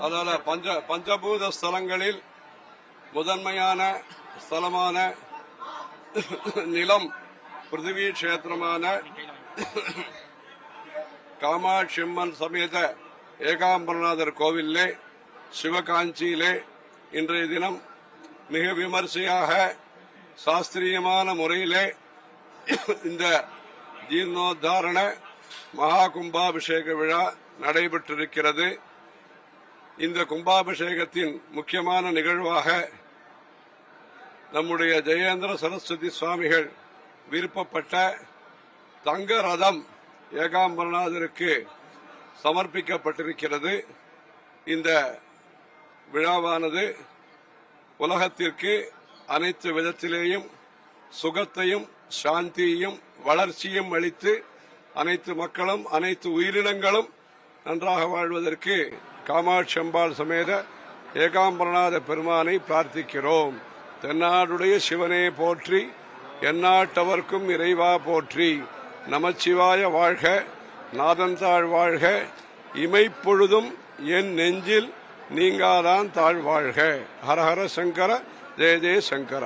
அதனால பஞ்ச பஞ்சபூத ஸ்தலங்களில் முதன்மையான ஸ்தலமான நிலம் பிருத்திவி கஷேத்திரமான காமாட்சியம்மன் சமேத ஏகாம்பரநாதர் கோவிலே சிவகாஞ்சியிலே இன்றைய தினம் மிக விமர்சையாக சாஸ்திரியமான முறையிலே இந்த ஜீர்ணோத்தாரண மகா கும்பாபிஷேக விழா நடைபெற்றிருக்கிறது. இந்த கும்பாபிஷேகத்தின் முக்கியமான நிகழ்வாக நம்முடைய ஜெயேந்திர சரஸ்வதி சுவாமிகள் விருப்பப்பட்ட தங்க ரதம் ஏகாம்பரநாதருக்கு சமர்ப்பிக்கப்பட்டிருக்கிறது. இந்த விழாவானது உலகத்திற்கு அனைத்து விதத்திலேயும் சுகத்தையும் சாந்தியையும் வளர்ச்சியும் அளித்து அனைத்து மக்களும் அனைத்து உயிரினங்களும் நன்றாக வாழ்வதற்கு காமாட்சி அம்பாள் சமேத ஏகாம்பரநாத பெருமானை பிரார்த்திக்கிறோம். தென்னாடுடைய சிவனே போற்றி எந்நாட்டவர்க்கும் இறைவா போற்றி. நமச்சிவாய வாழ்க நாதன்தாழ் வாழ்க இமைப்பொழுதும் என் நெஞ்சில் நீங்காதான் தாழ் வாழ்க. ஹரஹர சங்கர ஜெய ஜெய சங்கர.